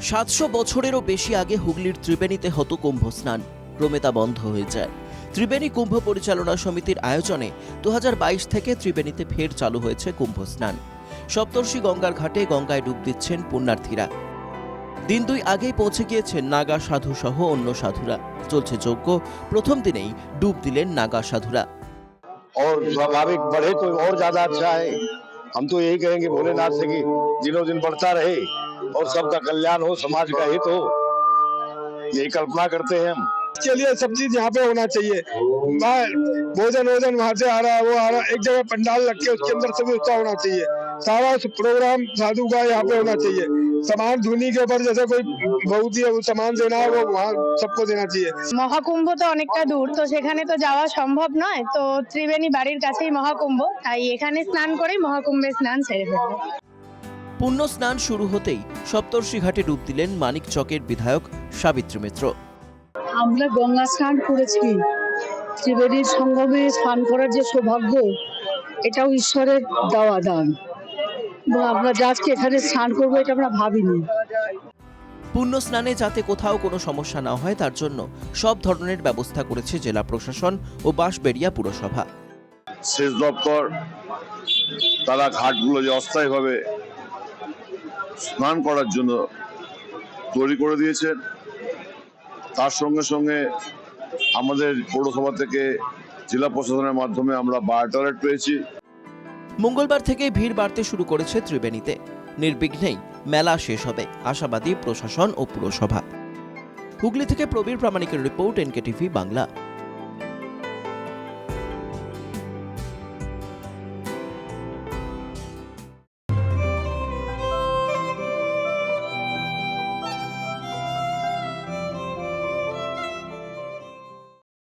সাতশো বছরেরও বেশি আগে হুগলির ত্রিবেণীতে হতো কুম্ভ স্নান ক্রমে তা বন্ধ হয়ে যায় ত্রিবেণী কুম্ভ পরিচালনা সমিতির আয়োজনে দু থেকে ত্রিবেণীতে ফের চালু হয়েছে কুম্ভ স্নান সপ্তর্ষি গঙ্গার ঘাটে গঙ্গায় ডুব দিচ্ছেন পুণ্যার্থীরা দিন দুই আগেই পৌঁছে গিয়েছেন নাগা সাধু সহ অন্য সাধুরা চলছে যজ্ঞ প্রথম দিনেই ডুব দিলেন নাগা সাধুরা और स्वाभाविक बढ़े तो और ज्यादा अच्छा है हम तो यही कहेंगे भोलेनाथ से कि दिनों दिन बढ़ता रहे और सबका कल्याण हो समाज का हित हो यही कल्पना करते हैं हम के लिए सब चीज यहाँ पे होना चाहिए वहाँ भोजन वोजन वहाँ से आ रहा है वो आ रहा है एक जगह पंडाल रख के उसके अंदर सभी उसका होना चाहिए सारा प्रोग्राम साधु का यहाँ पे होना चाहिए सामान धुनी के ऊपर जैसे कोई बहुत ही सामान देना है वो वहाँ सबको देना चाहिए মহাকুম্ভ তো অনেকটা দূর তো সেখানে তো যাওয়া সম্ভব নয় তো ত্রিবেণী বাড়ির কাছেই মহাকুম্ভ তাই এখানে স্নান করেই মহাকুম্ভে স্নান সেরে ফেলবো পুণ্য স্নান শুরু হতেই সপ্তর্ষি ঘাটে ডুব দিলেন মানিক চকের বিধায়ক সাবিত্রী মিত্র। আমরা গঙ্গা স্নান করেছি। ত্রিবেণীর সঙ্গমে স্নান করার যে সৌভাগ্য এটাও ঈশ্বরের দেওয়া দান। আমরা যে আজকে এখানে স্নান করব এটা আমরা ভাবিনি। পুণ্য স্নানে যাতে কোথাও কোনো সমস্যা না হয় তার জন্য সব ধরনের ব্যবস্থা করেছে জেলা প্রশাসন ও বাঁশবেড়িয়া পুরসভা। সেচ দপ্তর তারা ঘাটগুলো যে অস্থায়ীভাবে স্নান করার জন্য তৈরি করে দিয়েছেন। তার সঙ্গে সঙ্গে আমাদের পৌরসভা থেকে জেলা প্রশাসনের মাধ্যমে আমরা বায়ো টয়লেট পেয়েছি। মঙ্গলবার থেকে ভিড় বাড়তে শুরু করেছে ত্রিবেণীতে। নির্বিঘ্নেই মেলা শেষ হবে, আশাবাদী প্রশাসন ও পুরসভা। হুগলি থেকে প্রবীর প্রামাণিকের রিপোর্ট, এনকেটিভি বাংলা।